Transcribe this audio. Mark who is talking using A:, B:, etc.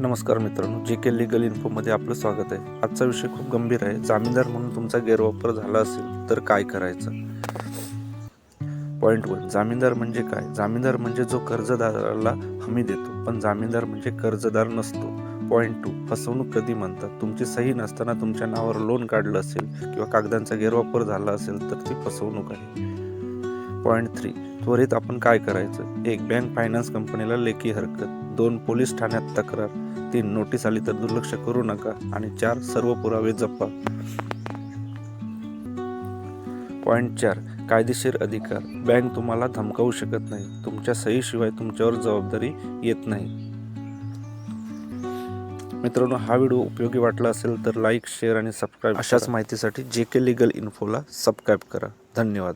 A: नमस्कार मित्रांनो जे के लिगल इन्फोमध्ये आपलं स्वागत आहे. आजचा विषय खूप गंभीर आहे. जामीनदार म्हणून तुमचा गैरवापर झाला असेल तर काय करायचं? पॉईंट वन जामीनदार म्हणजे काय? जामीनदार म्हणजे जो कर्जदाराला हमी देतो पण जामीनदार म्हणजे कर्जदार नसतो. पॉईंट टू फसवणूक कधी म्हणतात? तुमची सही नसताना तुमच्या नावावर लोन काढलं असेल किंवा कागदांचा गैरवापर झाला असेल तर ती फसवणूक आहे. पॉईंट थ्री त्वरित आपण काय करायचं? एक बँक फायनान्स कंपनीला लेखी हरकत. दोन पोलीस ठाण्यात तक्रार तीन नोटीस आली तर दुर्लक्ष करू नका आणि चार सर्व पुरावे जपा पॉईंट चार कायदेशीर अधिकार. बँक तुम्हाला धमकावू शकत नाही. तुमच्या सहीशिवाय तुमच्यावर जबाबदारी येत नाही. मित्रांनो हा व्हिडिओ उपयोगी वाटला असेल तर लाईक शेअर आणि सबस्क्राईब अशाच माहितीसाठी जे के लिगल इन्फोला सबस्क्राईब करा. धन्यवाद.